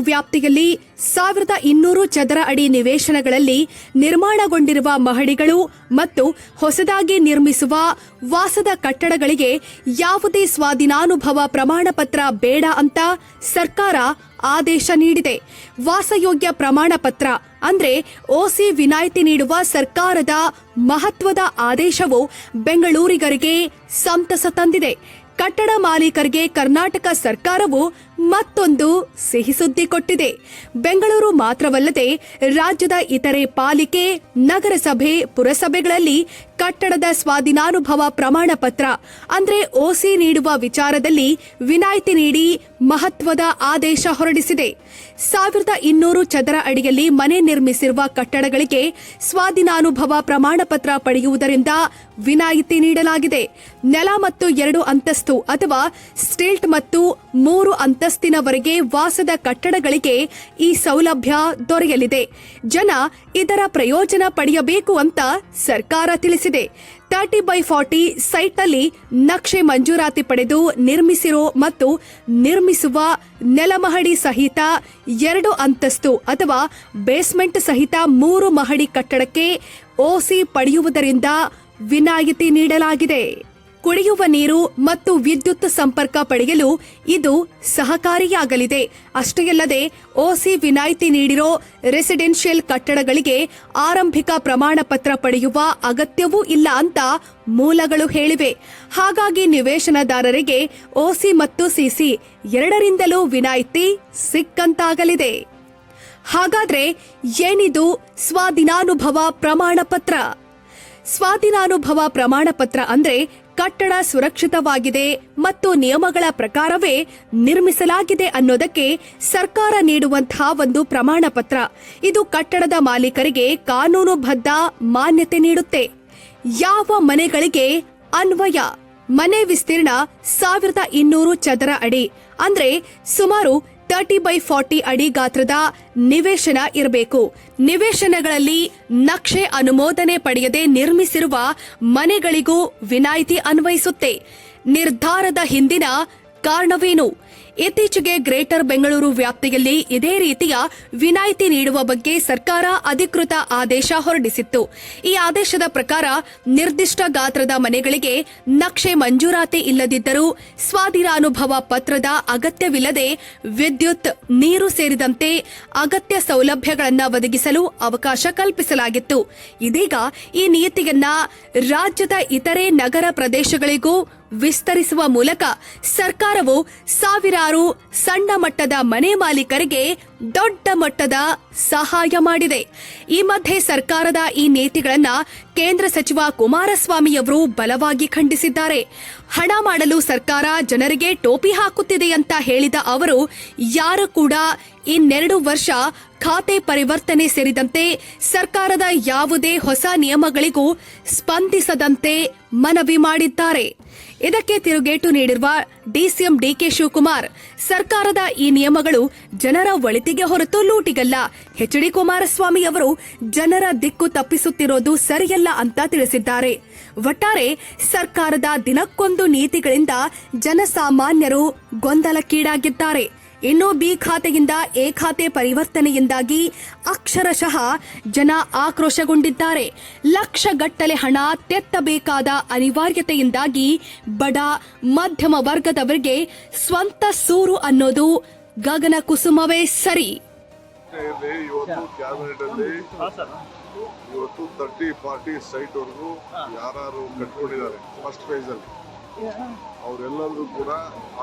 ವ್ಯಾಪ್ತಿಯಲ್ಲಿ ಸಾವಿರದ ಇನ್ನೂರು ಚದರ ಅಡಿ ನಿವೇಶನಗಳಲ್ಲಿ ನಿರ್ಮಾಣಗೊಂಡಿರುವ ಮಹಡಿಗಳು ಮತ್ತು ಹೊಸದಾಗಿ ನಿರ್ಮಿಸುವ ವಾಸದ ಕಟ್ಟಡಗಳಿಗೆ ಯಾವುದೇ ಸ್ವಾಧೀನಾನುಭವ ಪ್ರಮಾಣ ಪತ್ರ ಬೇಡ ಅಂತ ಸರ್ಕಾರ ಆದೇಶ ನೀಡಿದೆ. ವಾಸಯೋಗ್ಯ ಪ್ರಮಾಣ ಪತ್ರ ಅಂದ್ರೆ ಓಸಿ ವಿನಾಯಿತಿ ನೀಡುವ ಸರ್ಕಾರದ ಮಹತ್ವದ ಆದೇಶವು ಬೆಂಗಳೂರಿಗರಿಗೆ ಸಂತಸ ತಂದಿದೆ. ಕಟ್ಟಡ ಮಾಲೀಕರಿಗೆ ಕರ್ನಾಟಕ ಸರ್ಕಾರವು ಮತ್ತೊಂದು ಸಿಹಿ ಸುದ್ದಿ ಕೊಟ್ಟಿದೆ. ಬೆಂಗಳೂರು ಮಾತ್ರವಲ್ಲದೆ ರಾಜ್ಯದ ಇತರೆ ಪಾಲಿಕೆ, ನಗರಸಭೆ, ಪುರಸಭೆಗಳಲ್ಲಿ ಕಟ್ಟಡದ ಸ್ವಾಧೀನಾನುಭವ ಪ್ರಮಾಣ ಪತ್ರ ಅಂದ್ರೆ ಓಸಿ ನೀಡುವ ವಿಚಾರದಲ್ಲಿ ವಿನಾಯಿತಿ ನೀಡಿ ಮಹತ್ವದ ಆದೇಶ ಹೊರಡಿಸಿದೆ. ಸಾವಿರದ ಇನ್ನೂರು ಚದರ ಅಡಿಯಲ್ಲಿ ಮನೆ ನಿರ್ಮಿಸಿರುವ ಕಟ್ಟಡಗಳಿಗೆ ಸ್ವಾಧೀನಾನುಭವ ಪ್ರಮಾಣ ಪತ್ರ ಪಡೆಯುವುದರಿಂದ ವಿನಾಯಿತಿ ನೀಡಲಾಗಿದೆ. ನೆಲ ಮತ್ತು ಎರಡು ಅಂತಸ್ತು ಅಥವಾ ಸ್ಟಿಲ್ಟ್ ಮತ್ತು ಮೂರು ಅಂತಸ್ತಿನವರೆಗೆ ವಾಸದ ಕಟ್ಟಡಗಳಿಗೆ ಈ ಸೌಲಭ್ಯ ದೊರೆಯಲಿದೆ. ಜನ ಇದರ ಪ್ರಯೋಜನ ಪಡೆಯಬೇಕು ಅಂತ ಸರ್ಕಾರ ತಿಳಿಸಿದೆ. ತರ್ಟಿ ಬೈ ಫಾರ್ಟಿ ಸೈಟ್ನಲ್ಲಿ ನಕ್ಷೆ ಮಂಜೂರಾತಿ ಪಡೆದು ನಿರ್ಮಿಸಿರೋ ಮತ್ತು ನಿರ್ಮಿಸುವ ನೆಲಮಹಡಿ ಸಹಿತ ಎರಡು ಅಂತಸ್ತು ಅಥವಾ ಬೇಸ್ಮೆಂಟ್ ಸಹಿತ ಮೂರು ಮಹಡಿ ಕಟ್ಟಡಕ್ಕೆ ಓಸಿ ಪಡೆಯುವುದರಿಂದ ವಿನಾಯಿತಿ ನೀಡಲಾಗಿದೆ. ಕುಡಿಯುವ ನೀರು ಮತ್ತು ವಿದ್ಯುತ್ ಸಂಪರ್ಕ ಪಡೆಯಲು ಇದು ಸಹಕಾರಿಯಾಗಲಿದೆ. ಅಷ್ಟೇ ಅಲ್ಲದೆ, ಓಸಿ ವಿನಾಯಿತಿ ನೀಡಿರೋ ರೆಸಿಡೆನ್ಷಿಯಲ್ ಕಟ್ಟಡಗಳಿಗೆ ಆರಂಭಿಕ ಪ್ರಮಾಣ ಪತ್ರ ಪಡೆಯುವ ಅಗತ್ಯವೂ ಇಲ್ಲ ಅಂತ ಮೂಲಗಳು ಹೇಳಿವೆ. ಹಾಗಾಗಿ ನಿವೇಶನದಾರರಿಗೆ ಓಸಿ ಮತ್ತು ಸಿಸಿ ಎರಡರಿಂದಲೂ ವಿನಾಯಿತಿ ಸಿಕ್ಕಂತಾಗಲಿದೆ. ಹಾಗಾದ್ರೆ ಏನಿದು ಸ್ವಾಧೀನಾನುಭವ ಪ್ರಮಾಣ ಪತ್ರ ಸ್ವಾಧೀನಾನುಭವ ಪ್ರಮಾಣ ಪತ್ರ ಅಂದ್ರೆ ಕಟ್ಟಡ ಸುರಕ್ಷಿತವಾಗಿದೆ ಮತ್ತು ನಿಯಮಗಳ ಪ್ರಕಾರವೇ ನಿರ್ಮಿಸಲಾಗಿದೆ ಅನ್ನೋದಕ್ಕೆ ಸರ್ಕಾರ ನೀಡುವಂತಹ ಒಂದು ಪ್ರಮಾಣ ಪತ್ರ. ಇದು ಕಟ್ಟಡದ ಮಾಲೀಕರಿಗೆ ಕಾನೂನುಬದ್ಧ ಮಾನ್ಯತೆ ನೀಡುತ್ತೆ. ಯಾವ ಮನೆಗಳಿಗೆ ಅನ್ವಯ? ಮನೆ ವಿಸ್ತೀರ್ಣ ಸಾವಿರದ ಇನ್ನೂರು ಚದರ ಅಡಿ. ಅಂದ್ರೆ ಸುಮಾರು ತರ್ಟಿ ಬೈ ಫಾರ್ಟಿ ಅಡಿ ಗಾತ್ರದ ನಿವೇಶನ ಇರಬೇಕು. ನಿವೇಶನಗಳಲ್ಲಿ ನಕ್ಷೆ ಅನುಮೋದನೆ ಪಡೆಯದೆ ನಿರ್ಮಿಸಿರುವ ಮನೆಗಳಿಗೂ ವಿನಾಯಿತಿ ಅನ್ವಯಿಸುತ್ತೆ. ನಿರ್ಧಾರದ ಹಿಂದಿನ ಕಾರಣವೇನು? ಇತ್ತೀಚೆಗೆ ಗ್ರೇಟರ್ ಬೆಂಗಳೂರು ವ್ಯಾಪ್ತಿಯಲ್ಲಿ ಇದೇ ರೀತಿಯ ವಿನಾಯಿತಿ ನೀಡುವ ಬಗ್ಗೆ ಸರ್ಕಾರ ಅಧಿಕೃತ ಆದೇಶ ಹೊರಡಿಸಿತ್ತು. ಈ ಆದೇಶದ ಪ್ರಕಾರ ನಿರ್ದಿಷ್ಟ ಗಾತ್ರದ ಮನೆಗಳಿಗೆ ನಕ್ಷೆ ಮಂಜೂರಾತಿ ಇಲ್ಲದಿದ್ದರೂ ಸ್ವಾಧೀನಾನುಭವ ಪತ್ರದ ಅಗತ್ಯವಿಲ್ಲದೆ ವಿದ್ಯುತ್, ನೀರು ಸೇರಿದಂತೆ ಅಗತ್ಯ ಸೌಲಭ್ಯಗಳನ್ನು ಒದಗಿಸಲು ಅವಕಾಶ ಕಲ್ಪಿಸಲಾಗಿತ್ತು. ಇದೀಗ ಈ ನೀತಿಯನ್ನ ರಾಜ್ಯದ ಇತರೆ ನಗರ ಪ್ರದೇಶಗಳಿಗೂ ವಿಸ್ತರಿಸುವ ಮೂಲಕ ಸರ್ಕಾರವು ಸಾವಿರಾರು ಸಣ್ಣ ಮಟ್ಟದ ಮನೆ ಮಾಲೀಕರಿಗೆ ದೊಡ್ಡ ಮಟ್ಟದ ಸಹಾಯ ಮಾಡಿದೆ. ಈ ಮಧ್ಯೆ ಸರ್ಕಾರದ ಈ ನೀತಿಗಳನ್ನ ಕೇಂದ್ರ ಸಚಿವ ಕುಮಾರಸ್ವಾಮಿಯವರು ಬಲವಾಗಿ ಖಂಡಿಸಿದ್ದಾರೆ. ಹಣ ಮಾಡಲು ಸರ್ಕಾರ ಜನರಿಗೆ ಟೋಪಿ ಹಾಕುತ್ತಿದೆ ಅಂತ ಹೇಳಿದ ಅವರು, ಯಾರು ಕೂಡ ಇನ್ನೆರಡು ವರ್ಷ ಖಾತೆ ಪರಿವರ್ತನೆ ಸೇರಿದಂತೆ ಸರ್ಕಾರದ ಯಾವುದೇ ಹೊಸ ನಿಯಮಗಳಿಗೂ ಸ್ಪಂದಿಸದಂತೆ ಮನವಿ ಮಾಡಿದ್ದಾರೆ. ಇದಕ್ಕೆ ತಿರುಗೇಟು ನೀಡಿರುವ ಡಿಸಿಎಂ ಡಿಕೆ ಶಿವಕುಮಾರ್, ಸರ್ಕಾರದ ಈ ನಿಯಮಗಳು ಜನರ ಒಳಿತಿಗೆ ಹೊರತು ಲೂಟಿಗಲ್ಲ. ಎಚ್ ಡಿ ಕುಮಾರಸ್ವಾಮಿ ಅವರು ಜನರ ದಿಕ್ಕು ತಪ್ಪಿಸುತ್ತಿರೋದು ಸರಿಯಲ್ಲ ಅಂತ ತಿಳಿಸಿದ್ದಾರೆ. ಒಟ್ಟಾರೆ ಸರ್ಕಾರದ ದಿನಕ್ಕೊಂದು ನೀತಿಗಳಿಂದ ಜನಸಾಮಾನ್ಯರು ಗೊಂದಲಕ್ಕೀಡಾಗಿದ್ದಾರೆ. ಇನ್ನು ಬಿ ಖಾತೆಯಿಂದ ಎ ಖಾತೆ ಪರಿವರ್ತನೆಯಿಂದಾಗಿ ಅಕ್ಷರಶಃ ಜನ ಆಕ್ರೋಶಗೊಂಡಿದ್ದಾರೆ. ಲಕ್ಷಗಟ್ಟಲೆ ಹಣ ತೆತ್ತಬೇಕಾದ ಅನಿವಾರ್ಯತೆಯಿಂದಾಗಿ ಬಡ ಮಧ್ಯಮ ವರ್ಗದವರಿಗೆ ಸ್ವಂತ ಸೂರು ಅನ್ನೋದು ಗಗನ ಕುಸುಮವೇ ಸರಿ. ಇವತ್ತು ಕ್ಯಾಬಿನೆಟ್ ಅಲ್ಲಿ ಇವತ್ತು ತರ್ಟಿ ಫಾರ್ಟಿ ಸೈಟ್ ವರೆಗೂ ಯಾರು ಕಟ್ಕೊಂಡಿದ್ದಾರೆ ಫಸ್ಟ್ ಫೇಸ್ ಅಲ್ಲಿ. ಅವರೆಲ್ಲರೂ ಕೂಡ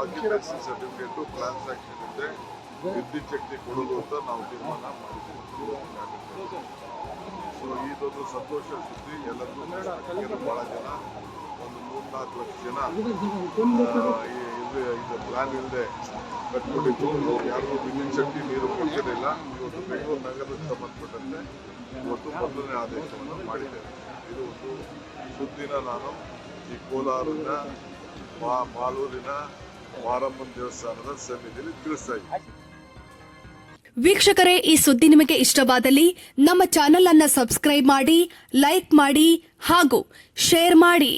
ಆಕ್ಯುಪೆನ್ಸಿ ಸರ್ಟಿಫಿಕೇಟ್ ಟ್ರಾನ್ಸಾಕ್ಷನ್ ಇದೆ ವಿದ್ಯುತ್ ಶಕ್ತಿ ಕೊಡೋದು ಅಂತ ನಾವು ತೀರ್ಮಾನ ಮಾಡಿದ್ದೀವಿ. ಸೊ ಇದೊಂದು ಸಂತೋಷ ಸುದ್ದಿ. ಎಲ್ಲರಿಗೂ ಬಹಳ ಜನ, ಒಂದು ಮೂರ್ನಾಲ್ಕು ಲಕ್ಷ ಜನ ಇದು ಪ್ಲಾನ್ ಇಲ್ಲದೆ ಕಟ್ಕೊಂಡಿದ್ದು ಯಾರಿಗೂ ವಿದ್ಯುತ್ ಶಕ್ತಿ ನೀರು ಕೊಡ್ತಿರಲಿಲ್ಲ ಇವತ್ತು ಬೆಂಗಳೂರು ನಗರಕ್ಕೆ ಸಂಬಂಧಪಟ್ಟಂತೆ ಇವತ್ತು ಮೊದಲನೇ ಆದೇಶವನ್ನು ಮಾಡಿದ್ದೇವೆ ಇದು ಒಂದು ಸುದ್ದಿನ ನಾನು ಈ ಕೋಲಾರದ ಮಾ- ಮಾಲೂರಿನ ಮಾರಮ್ಮನ ದೇವಸ್ಥಾನದ ಸನ್ನಿಧಿಯಲ್ಲಿ ತಿಳಿಸ್ತಾ ವೀಕ್ಷಕರೇ, ಈ ಸುದ್ದಿ ನಿಮಗೆ ಇಷ್ಟವಾದಲ್ಲಿ ನಮ್ಮ ಚಾನೆಲ್ ಅನ್ನ ಸಬ್ಸ್ಕ್ರೈಬ್ ಮಾಡಿ, ಲೈಕ್ ಮಾಡಿ ಹಾಗೂ ಶೇರ್ ಮಾಡಿ.